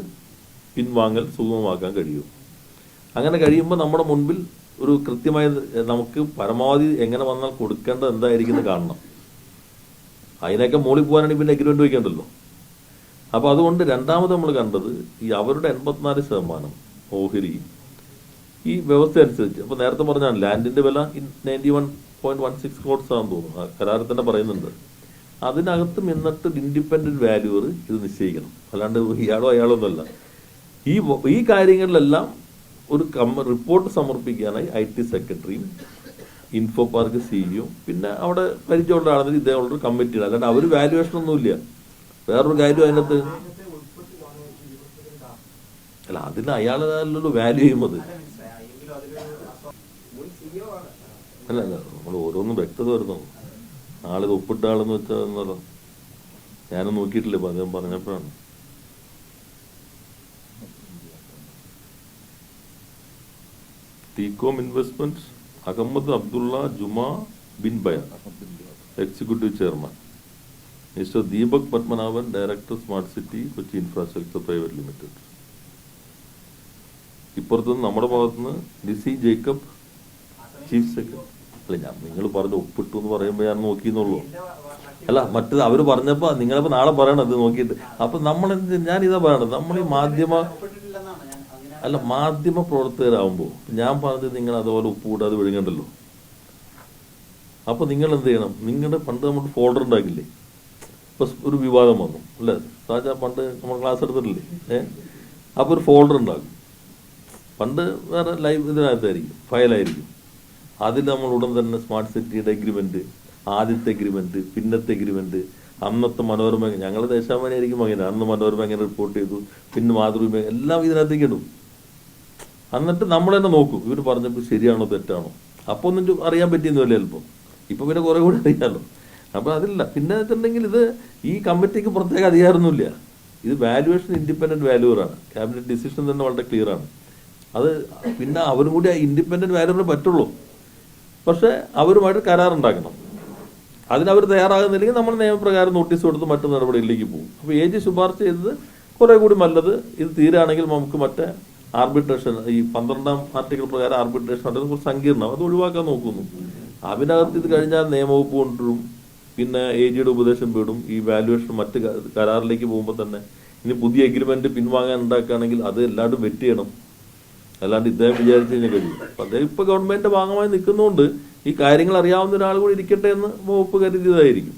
പിൻവാങ്ങൽ സുഗമമാക്കാൻ കഴിയും. അങ്ങനെ കഴിയുമ്പോൾ നമ്മുടെ മുൻപിൽ ഒരു കൃത്യമായ നമുക്ക് പരമാവധി എങ്ങനെ വന്നാൽ കൊടുക്കേണ്ടത് എന്തായിരിക്കും എന്ന് കാണണം. അതിനൊക്കെ മുകളിൽ പോകാനാണെങ്കിൽ പിന്നെ എഗ്രിമെന്റ് വയ്ക്കേണ്ടല്ലോ അപ്പോൾ അതുകൊണ്ട് രണ്ടാമത് നമ്മൾ കണ്ടത് ഈ അവരുടെ എൺപത്തിനാല് ശതമാനം ഓഹരി ഈ വ്യവസ്ഥ അനുസരിച്ച്. അപ്പൊ നേരത്തെ പറഞ്ഞാൽ ലാൻഡിന്റെ വില ninety one point one six crores ആണെന്ന് തോന്നുന്നു. കരാറിൽ തന്നെ പറയുന്നുണ്ട്. അതിനകത്ത് നിന്നിട്ട് ഇൻഡിപെൻഡന്റ് വാല്യൂർ ഇത് നിശ്ചയിക്കണം. അല്ലാണ്ട് ഇയാളോ അയാളോ ഒന്നുമല്ല ഈ ഈ കാര്യങ്ങളിലെല്ലാം ഒരു റിപ്പോർട്ട് സമർപ്പിക്കാനായി ഐ ടി സെക്രട്ടറിയും ഇൻഫോ പാർക്ക് സിഇഒ പിന്നെ അവിടെ പരിചയമുള്ള ആളെങ്കിൽ ഇതേപോലൊരു കമ്മിറ്റിയാണ് അല്ലാണ്ട് അവർ വാല്യുവേഷൻ ഒന്നുമില്ല വേറൊരു കാര്യം അതിനകത്ത്? അല്ല അതിന് അയാളല്ലോ വാല്യൂ ചെയ്യുന്നത്. അല്ല അല്ല നമ്മൾ ഓരോന്നും വ്യക്തത വരുന്നു ആളിത് ഒപ്പിട്ട ആളെന്ന് വെച്ചാൽ ഞാനും നോക്കിയിട്ടില്ല ഇപ്പൊ അദ്ദേഹം പറഞ്ഞപ്പോഴാണ്. TECOM investment Ahmed Abdullah Juma bin Baya executive chairman. Mister Deepak Padmanabhan director smart city Kochi infrastructure private limited. ഇപ്പുറത്തുനിന്ന് നമ്മുടെ ഭാഗത്തുനിന്ന് ലിസി ജേക്കബ് ചീഫ് സെക്രട്ടറി അല്ല ഞാൻ നിങ്ങൾ പറഞ്ഞു ഒപ്പിട്ടു എന്ന് പറയുമ്പോൾ ഞാൻ നോക്കിയെന്നുള്ളൂ. അല്ല മറ്റത് അവർ പറഞ്ഞപ്പോ നിങ്ങളിപ്പോ നാളെ പറയണത് നോക്കിയിട്ട്. അപ്പൊ നമ്മൾ ഞാൻ ഇതാ പറയണത്. നമ്മൾ ഈ മാധ്യമ അല്ല മാധ്യമ പ്രവർത്തകരാകുമ്പോൾ ഞാൻ പറഞ്ഞത് നിങ്ങൾ അതുപോലെ ഉപ്പ് കൂടാതെ വിഴുങ്ങണ്ടല്ലോ. അപ്പൊ നിങ്ങൾ എന്ത് ചെയ്യണം? നിങ്ങളുടെ പണ്ട് നമ്മൾ ഫോൾഡർ ഉണ്ടാക്കില്ലേ? ഇപ്പൊ ഒരു വിവാദം വന്നു അല്ലേ? സാജ പണ്ട് നമ്മൾ ക്ലാസ് എടുത്തിട്ടില്ലേ? ഏഹ് അപ്പൊ ഒരു ഫോൾഡർ ഉണ്ടാക്കും പണ്ട് വേറെ ലൈവ് ഇതിനകത്തായിരിക്കും ഫയലായിരിക്കും അതിൽ നമ്മൾ ഉടൻ തന്നെ സ്മാർട്ട് സിറ്റിയുടെ എഗ്രിമെന്റ് ആദ്യത്തെ എഗ്രിമെന്റ് പിന്നത്തെ എഗ്രിമെന്റ് അന്നത്തെ മനോരമ ഞങ്ങൾ ദേശാഭിമാനിയായിരിക്കും അങ്ങനെ. അന്ന് മനോരമ എങ്ങനെ റിപ്പോർട്ട് ചെയ്തു പിന്നെ മാതൃഭൂമി എല്ലാം ഇതിനകത്തേക്ക് ഇടും. എന്നിട്ട് നമ്മൾ തന്നെ നോക്കും. ഇവർ പറഞ്ഞപ്പോൾ ശരിയാണോ തെറ്റാണോ? അപ്പോൾ ഒന്നും അറിയാൻ പറ്റിയൊന്നുമില്ല ചിലപ്പോൾ ഇപ്പോൾ പിന്നെ കുറെ കൂടി അറിയാമല്ലോ അപ്പോൾ അതില്ല. പിന്നെ വെച്ചിട്ടുണ്ടെങ്കിൽ ഇത് ഈ കമ്മിറ്റിക്ക് പ്രത്യേക അധികാരമൊന്നുമില്ല. ഇത് വാല്യുവേഷൻ ഇൻഡിപെൻഡന്റ് വാല്യൂറാണ് ക്യാബിനറ്റ് ഡിസിഷൻ തന്നെ വളരെ ക്ലിയറാണ് അത് പിന്നെ അവരും കൂടി ഇൻഡിപെൻഡന്റ് വാല്യൂറിന് പറ്റുള്ളൂ. പക്ഷെ അവരുമായിട്ട് കരാറുണ്ടാക്കണം. അതിനവർ തയ്യാറാകുന്നില്ലെങ്കിൽ നമ്മൾ നിയമപ്രകാരം നോട്ടീസ് കൊടുത്ത് മറ്റു നടപടികളിലേക്ക് പോകും. അപ്പോൾ ഏജ് ശുപാർശ ചെയ്തത് കുറേ കൂടി നല്ലത്. ഇത് തീരാണെങ്കിൽ നമുക്ക് മറ്റേ ആർബിട്രേഷൻ ഈ പന്ത്രണ്ടാം ആർട്ടിക്കിൾ പ്രകാരം ആർബിട്രേഷൻ അത് കുറച്ച് സങ്കീർണം അത് ഒഴിവാക്കാൻ നോക്കുന്നു. അതിനകത്ത് ഇത് കഴിഞ്ഞാൽ നിയമവകുപ്പ് കൊണ്ടുവരും. പിന്നെ എ ജിയുടെ ഉപദേശം വീടും. ഈ വാല്യുവേഷൻ മറ്റ് കരാറിലേക്ക് പോകുമ്പോൾ തന്നെ ഇനി പുതിയ എഗ്രിമെന്റ് പിൻവാങ്ങാൻ ഉണ്ടാക്കുകയാണെങ്കിൽ അത് എല്ലാവരും വെറ്റ് ചെയ്യണം. അല്ലാണ്ട് ഇദ്ദേഹം വിചാരിച്ചു കഴിഞ്ഞാൽ കഴിയും അപ്പം അദ്ദേഹം ഇപ്പോൾ ഗവൺമെന്റിന്റെ ഭാഗമായി നിൽക്കുന്നതുകൊണ്ട് ഈ കാര്യങ്ങൾ അറിയാവുന്ന ഒരാൾ കൂടി ഇരിക്കട്ടെ എന്ന് വകുപ്പ് കരുതിയതായിരിക്കും.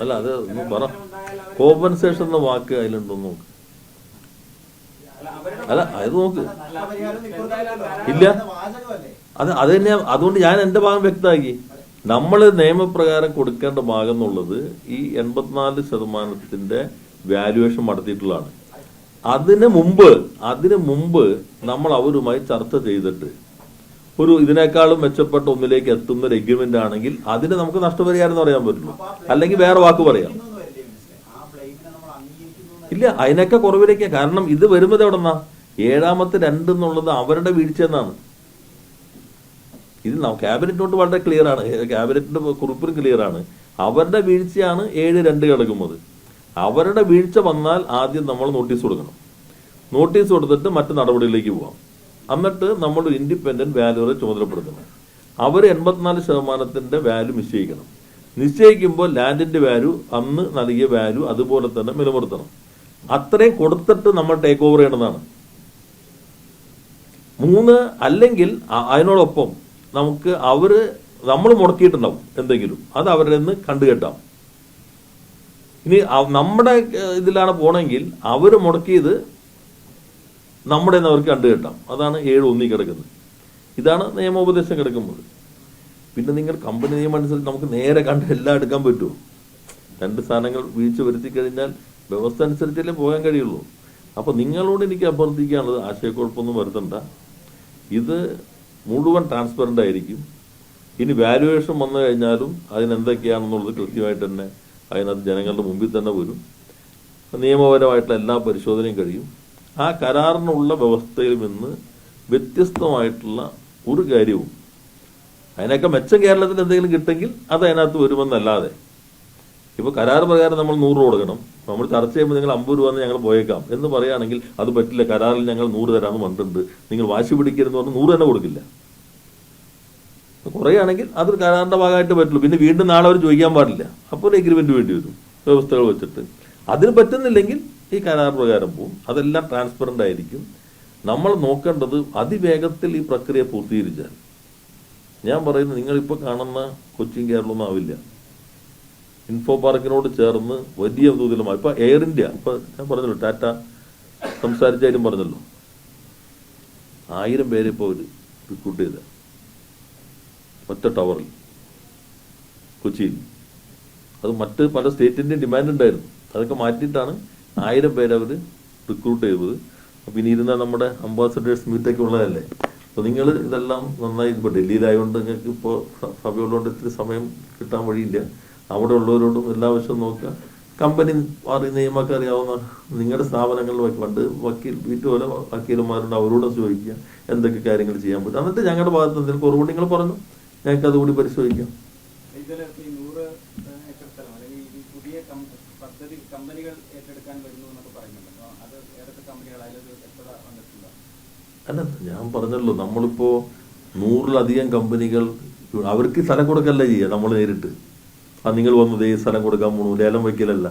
അല്ല, അത് പറ. കോമ്പൻസേഷൻ എന്ന വാക്ക് അതിലുണ്ടോ നോക്ക്. അല്ല, അത് നോക്ക്. ഇല്ല. അത് അത് തന്നെ അതുകൊണ്ട് ഞാൻ എന്റെ ഭാഗം വ്യക്തമാക്കി. നമ്മൾ നിയമപ്രകാരം കൊടുക്കേണ്ട ഭാഗം എന്നുള്ളത് ഈ എൺപത്തിനാല് ശതമാനത്തിന്റെ വാല്യുവേഷൻ നടത്തിയിട്ടുള്ളതാണ്. അതിന് മുമ്പ് അതിന് മുമ്പ് നമ്മൾ അവരുമായി ചർച്ച ചെയ്തിട്ട് ഒരു ഇതിനേക്കാളും മെച്ചപ്പെട്ട ഒന്നിലേക്ക് എത്തുന്ന ഒരു എഗ്രിമെന്റ് ആണെങ്കിൽ അതിന് നമുക്ക് നഷ്ടപരിഹാരം എന്ന് പറയാൻ പറ്റുള്ളൂ. അല്ലെങ്കിൽ വേറെ വാക്ക് പറയാം. ഇല്ല അതിനൊക്കെ കുറവിലേക്ക്. കാരണം ഇത് വരുന്നത് എവിടെന്നാ? ഏഴാമത്തെ രണ്ട് എന്നുള്ളത് അവരുടെ വീഴ്ച എന്നാണ്. ഇത് ക്യാബിനറ്റിനോട്ട് ക്യാബിനറ്റ് നോട്ട് വളരെ ക്ലിയർ ആണ്. ക്യാബിനറ്റിന്റെ കുറിപ്പിലും ക്ലിയർ ആണ്. അവരുടെ വീഴ്ചയാണ് ഏഴ് രണ്ട് കിടക്കുന്നത്. അവരുടെ വീഴ്ച വന്നാൽ ആദ്യം നമ്മൾ നോട്ടീസ് കൊടുക്കണം. നോട്ടീസ് കൊടുത്തിട്ട് മറ്റു നടപടിയിലേക്ക് പോവാം. എന്നിട്ട് നമ്മൾ ഇൻഡിപെൻഡന്റ് വാല്യൂറെ ചുമതലപ്പെടുത്തണം. അവർ എൺപത്തിനാല് ശതമാനത്തിന്റെ വാല്യൂ നിശ്ചയിക്കണം. നിശ്ചയിക്കുമ്പോൾ ലാൻഡിന്റെ വാല്യൂ അന്ന് നൽകിയ വാല്യൂ അതുപോലെ തന്നെ നിലനിർത്തണം. അത്രയും കൊടുത്തിട്ട് നമ്മൾ ടേക്ക് ഓവർ ചെയ്യേണ്ടതാണ്. മൂന്ന് അല്ലെങ്കിൽ അതിനോടൊപ്പം നമുക്ക് അവർ നമ്മൾ മുടക്കിയിട്ടുണ്ടാവും എന്തെങ്കിലും. അത് അവരുടെ നിന്ന് കണ്ടുകെട്ടാം ഇനി നമ്മുടെ ഇതിലാണ് പോണെങ്കിൽ അവർ മുടക്കിയത് നമ്മുടെ അവർക്ക് കണ്ടുകെട്ടാം അതാണ് ഏഴ് ഒന്നി കിടക്കുന്നത്. ഇതാണ് നിയമോപദേശം കിടക്കുന്നത്. പിന്നെ നിങ്ങൾ കമ്പനി നിയമം അനുസരിച്ച് നമുക്ക് നേരെ കണ്ട് എല്ലാം എടുക്കാൻ പറ്റുമോ? രണ്ട് സാധനങ്ങൾ വീഴ്ച വരുത്തി കഴിഞ്ഞാൽ വ്യവസ്ഥ അനുസരിച്ചല്ലേ പോകാൻ കഴിയുള്ളൂ. അപ്പോൾ നിങ്ങളോട് എനിക്ക് അഭ്യർത്ഥിക്കാനുള്ളത് ആശയക്കുഴപ്പമൊന്നും വരുത്തണ്ട. ഇത് മുഴുവൻ ട്രാൻസ്പെറന്റ് ആയിരിക്കും. ഇനി വാല്യുവേഷൻ വന്നു കഴിഞ്ഞാലും അതിനെന്തൊക്കെയാണെന്നുള്ളത് കൃത്യമായിട്ട് തന്നെ അതിനകത്ത് ജനങ്ങളുടെ മുമ്പിൽ തന്നെ വരും. നിയമപരമായിട്ടുള്ള എല്ലാ പരിശോധനയും കഴിയും. ആ കരാറിനുള്ള വ്യവസ്ഥയിൽ നിന്ന് വ്യത്യസ്തമായിട്ടുള്ള ഒരു കാര്യവും അതിനൊക്കെ മെച്ചം കേരളത്തിൽ എന്തെങ്കിലും കിട്ടെങ്കിൽ അത് അതിനകത്ത് വരുമെന്നല്ലാതെ ഇപ്പൊ കരാർ പ്രകാരം നമ്മൾ നൂറ് രൂപ കൊടുക്കണം. നമ്മൾ ചർച്ച ചെയ്യുമ്പോൾ നിങ്ങൾ അമ്പത് രൂപ ഞങ്ങൾ പോയേക്കാം. എന്ന് പറയുകയാണെങ്കിൽ അത് പറ്റില്ല. കരാറിൽ ഞങ്ങൾ നൂറ് തരാമെന്ന് പറഞ്ഞിട്ടുണ്ട്. നിങ്ങൾ വാശി പിടിക്കരുതെന്ന് പറഞ്ഞ് നൂറ് തന്നെ കൊടുക്കില്ല. കുറയുകയാണെങ്കിൽ അത് കരാറിന്റെ ഭാഗമായിട്ട് പറ്റുള്ളൂ. പിന്നെ വീണ്ടും നാളെ അവർ ചോദിക്കാൻ പാടില്ല. അപ്പോൾ ഒരു എഗ്രിമെന്റ് വേണ്ടി വരും. വ്യവസ്ഥകൾ വെച്ചിട്ട്. അതിന് പറ്റുന്നില്ലെങ്കിൽ ഈ കരാർ പ്രകാരം പോവും. അതെല്ലാം ട്രാൻസ്പെറന്റ് ആയിരിക്കും. നമ്മൾ നോക്കേണ്ടത് അതിവേഗത്തിൽ ഈ പ്രക്രിയ പൂർത്തീകരിച്ചാൽ. ഞാൻ പറയുന്നത് നിങ്ങളിപ്പോൾ കാണുന്ന കൊച്ചിൻ കേരളമൊന്നും ആവില്ല. ഇൻഫോ പാർക്കിനോട് ചേർന്ന് വലിയ തോതിലുമായി. ഇപ്പൊ എയർ ഇന്ത്യ ഇപ്പൊ ഞാൻ പറഞ്ഞല്ലോ ടാറ്റ സംസാരിച്ചാലും പറഞ്ഞല്ലോ. ആയിരം പേരെ ഇപ്പോൾ റിക്രൂട്ട് ചെയ്ത. ഒറ്റ ടവറിൽ കൊച്ചിയിൽ. അത് മറ്റ് പല സ്റ്റേറ്റിന്റെയും ഡിമാൻഡ് ഉണ്ടായിരുന്നു. അതൊക്കെ മാറ്റിയിട്ടാണ് ആയിരം പേരെ റിക്രൂട്ട് ചെയ്തത്. അപ്പം ഇനി ഇരുന്ന നമ്മുടെ അംബാസഡേഴ്സ് മീറ്റൊക്കെ ഉള്ളതല്ലേ? അപ്പോൾ നിങ്ങൾ ഇതെല്ലാം നന്നായി ഇപ്പോൾ ഡൽഹിയിലായതുകൊണ്ട് നിങ്ങൾക്ക് ഇപ്പോൾ സഭയുള്ളതുകൊണ്ട് ഇത്തിരി സമയം കിട്ടാൻ വഴിയില്ല. അവിടെ ഉള്ളവരോടും എല്ലാ വശവും നോക്കുക. കമ്പനി മാറി നിയമമൊക്കെ അറിയാവുന്ന നിങ്ങളുടെ സ്ഥാപനങ്ങളിൽ പണ്ട് വക്കീൽ വീട്ടു പോലെ വക്കീലന്മാരുണ്ട് അവരോട് ചോദിക്കുക എന്തൊക്കെ കാര്യങ്ങൾ ചെയ്യാൻ പറ്റും. എന്നിട്ട് ഞങ്ങളുടെ ഭാഗത്ത് എന്തെങ്കിലും കുറവ് നിങ്ങൾ പറഞ്ഞു. ഞങ്ങൾക്ക് അതുകൂടി പരിശോധിക്കാം. അല്ല ഞാൻ പറഞ്ഞല്ലോ നമ്മളിപ്പോ നൂറിലധികം കമ്പനികൾ അവർക്ക് സ്ഥലം കൊടുക്കല്ലേ ചെയ്യുക നമ്മൾ നേരിട്ട്. ആ നിങ്ങൾ വന്നത് ഈ സ്ഥലം കൊടുക്കാൻ പോണു. ലേലം വയ്ക്കലല്ല.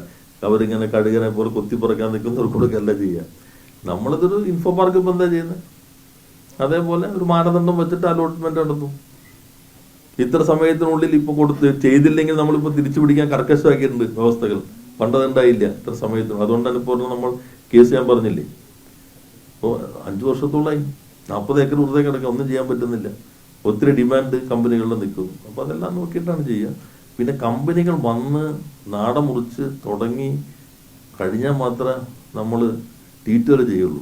അവരിങ്ങനെ കഴുകനെ പോലെ കൊത്തിപ്പറക്കാൻ നിൽക്കുന്നവർ കൊടുക്കല്ല ചെയ്യുക നമ്മളിതൊരു ഇൻഫോ പാർക്ക് ഇപ്പം എന്താ ചെയ്യുന്നത് അതേപോലെ ഒരു മാനദണ്ഡം വെച്ചിട്ട് അലോട്ട്മെന്റ് നടത്തും ഇത്ര സമയത്തിനുള്ളിൽ ഇപ്പൊ കൊടുത്ത് ചെയ്തില്ലെങ്കിൽ നമ്മളിപ്പോ തിരിച്ചു പിടിക്കാൻ കർക്കശമാക്കിയിട്ടുണ്ട് വ്യവസ്ഥകൾ. പണ്ടതുണ്ടായില്ല ഇത്ര സമയത്തും. അതുകൊണ്ടാണ് ഇപ്പോൾ നമ്മൾ കേസ് ഞാൻ പറഞ്ഞില്ലേ? അപ്പോൾ അഞ്ചു വർഷത്തോളമായി നാൽപ്പത് ഏക്കർ വെറുതെ കിടക്കുക ഒന്നും ചെയ്യാൻ പറ്റുന്നില്ല. ഒത്തിരി ഡിമാൻഡ് കമ്പനികളിൽ നിൽക്കുന്നു. അപ്പോൾ അതെല്ലാം നോക്കിയിട്ടാണ് ചെയ്യുക. പിന്നെ കമ്പനികൾ വന്ന് നാട മുറിച്ച് തുടങ്ങി കഴിഞ്ഞാൽ മാത്രമേ നമ്മൾ ടീറ്റർ ചെയ്യുള്ളൂ.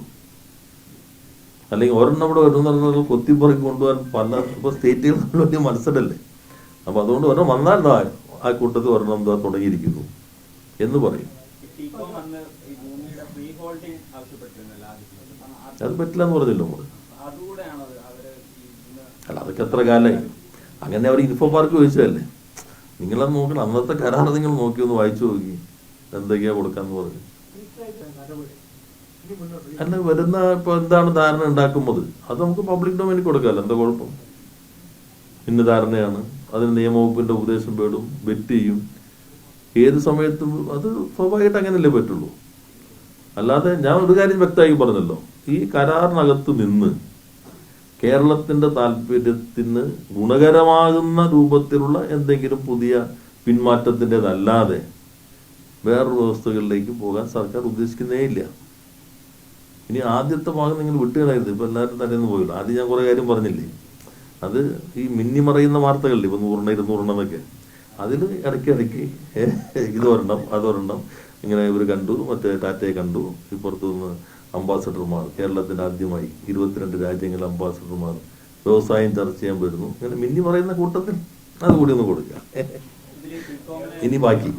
അല്ലെങ്കിൽ ഒരെണ്ണം ഇവിടെ വരുന്ന കൊത്തിപ്പുറക്കി കൊണ്ടുപോകാൻ പല ഇപ്പോൾ സ്റ്റേറ്റുകൾ തമ്മിൽ വലിയ മത്സരമല്ലേ? അപ്പോൾ അതുകൊണ്ട് ഒരെണ്ണം വന്നാൽ ആ കൂട്ടത്തിൽ ഒരെണ്ണം എന്താ തുടങ്ങിയിരിക്കുന്നു എന്ന് പറയും. അത് പറ്റില്ല എന്ന് പറഞ്ഞല്ലോ നമ്മൾ അല്ല അതൊക്കെ എത്ര കാലമായി അങ്ങനെ അവർ ഇൻഫോ പാർക്ക് ചോദിച്ചതല്ലേ? നിങ്ങളത് നോക്കണം അന്നത്തെ കരാർ നിങ്ങൾ നോക്കി ഒന്ന് വായിച്ചു നോക്കി. എന്തൊക്കെയാ കൊടുക്കാന്ന് പറഞ്ഞു. അല്ല വരുന്ന ഇപ്പൊ എന്താണ് ധാരണ ഉണ്ടാക്കുന്നത്? അത് നമുക്ക് പബ്ലിക് ഡൊമൈനിൽ കൊടുക്കാമല്ലോ എന്താ കുഴപ്പം? ഇന്ന ധാരണയാണ്. അതിന് നിയമവകുപ്പിന്റെ ഉപദേശം പേടും വെറ്റ് ചെയ്യും. ഏത് സമയത്തും അത് സ്വാഭാവികമായിട്ട് അങ്ങനെയല്ലേ പറ്റുള്ളൂ. അല്ലാതെ ഞാൻ ഒരു കാര്യം വ്യക്തമായി പറഞ്ഞല്ലോ. ഈ കരാറിനകത്ത് നിന്ന് കേരളത്തിന്റെ താല്പര്യത്തിന് ഗുണകരമാകുന്ന രൂപത്തിലുള്ള എന്തെങ്കിലും പുതിയ പിന്മാറ്റത്തിന്റെതല്ലാതെ വേറൊരു വ്യവസ്ഥകളിലേക്ക് പോകാൻ സർക്കാർ ഉദ്ദേശിക്കുന്നേ ഇല്ല ഇനി ആദ്യത്തെ ഭാഗം നിങ്ങൾ വിട്ടുകളായിരുന്നു ഇപ്പം എല്ലാവരും തലേന്ന് പോയില്ല. ആദ്യം ഞാൻ കുറേ കാര്യം പറഞ്ഞില്ലേ? അത് ഈ മിന്നി മറയുന്ന വാർത്തകളില്ലേ? ഇപ്പൊ നൂറെണ്ണം ഇരുന്നൂറെണ്ണം എന്നൊക്കെ. അതിൽ ഇടയ്ക്ക് ഇടയ്ക്ക് ഇത് ഒരെണ്ണം അതൊരെണ്ണം ഇങ്ങനെ ഇവർ കണ്ടു മറ്റേ ടാറ്റയെ കണ്ടു. ഇപ്പുറത്തു നിന്ന് അംബാസഡർമാർ. കേരളത്തിന് ആദ്യമായി ഇരുപത്തിരണ്ട് രാജ്യങ്ങളിലെ അംബാസഡർമാർ വ്യവസായം ചർച്ച ചെയ്യാൻ വരുന്നു. ഇങ്ങനെ മിന്നി പറയുന്ന കൂട്ടത്തിൽ അതുകൂടി ഒന്ന് കൊടുക്കുക ഇനി ബാക്കി.